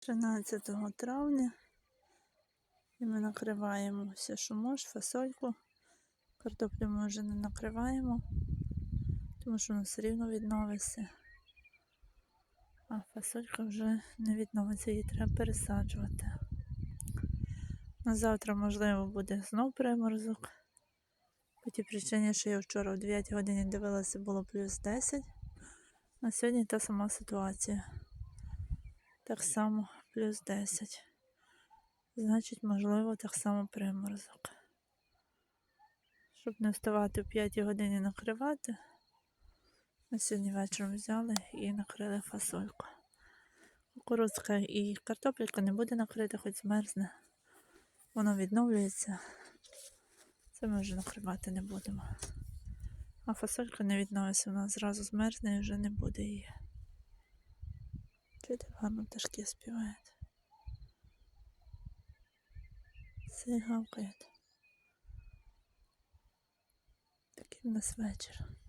13 травня. І ми накриваємо все, що може, фасольку. Картоплю ми вже не накриваємо, тому що воно все рівно відновиться. А фасолька вже не відновиться, її треба пересаджувати. На завтра, можливо, буде знов приморозок. По тій причині, що я вчора о 9 годині дивилася, було плюс 10. На сьогодні та сама ситуація. Так само плюс 10. Значить, можливо, так само приморозок. Щоб не вставати в 5 годині накривати. Ми сьогодні вечором взяли і накрили фасольку. Кукурудзка і картопелька не буде накрита, хоч змерзне. Воно відновлюється. Це ми вже накривати не будемо. А фасолька не відновиться, вона зразу змерзне і вже не буде її. Чуєте, гарно пташки співають. Все гавкають. Такий в нас вечір.